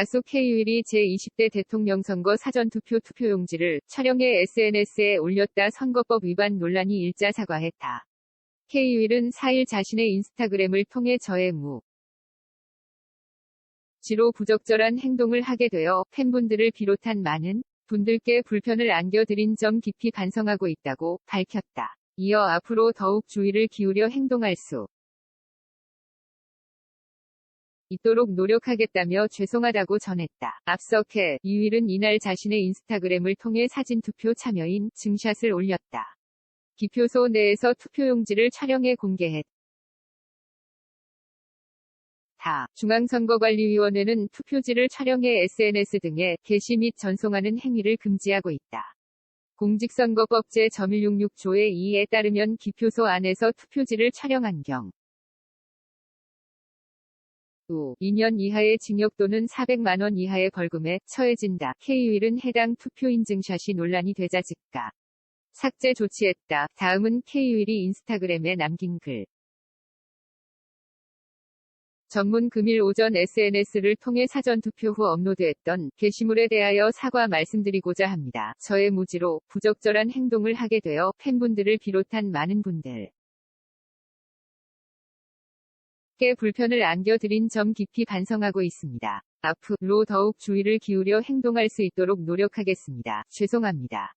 가수 K-윌이 제20대 대통령 선거 사전투표 투표용지를 촬영해 SNS에 올렸다 선거법 위반 논란이 일자 사과했다. K-윌은 4일 자신의 인스타그램을 통해 저의 무 지로 부적절한 행동을 하게 되어 팬분들을 비롯한 많은 분들께 불편을 안겨드린 점 깊이 반성하고 있다고 밝혔다. 이어 앞으로 더욱 주의를 기울여 행동할 수 있도록 노력하겠다며 죄송하다고 전했다. 앞서 캐 이윌은 이날 자신의 인스타그램을 통해 사진 투표 참여인 증샷을 올렸다. 기표소 내에서 투표용지를 촬영해 공개했다. 중앙선거관리위원회는 투표지를 촬영해 SNS 등에 게시 및 전송하는 행위를 금지하고 있다. 공직선거법 제.166조의 2에 따르면 기표소 안에서 투표지를 촬영한 경우 2년 이하의 징역 또는 400만 원 이하의 벌금에 처해진다. K-윌은 해당 투표 인증샷이 논란이 되자 즉각 삭제 조치했다. 다음은 K-윌이 인스타그램에 남긴 글. 전문 금일 오전 SNS를 통해 사전투표 후 업로드했던 게시물에 대하여 사과 말씀드리고자 합니다. 저의 무지로 부적절한 행동을 하게 되어 팬분들을 비롯한 많은 분들 께 불편을 안겨드린 점 깊이 반성하고 있습니다. 앞으로 더욱 주의를 기울여 행동할 수 있도록 노력하겠습니다. 죄송합니다.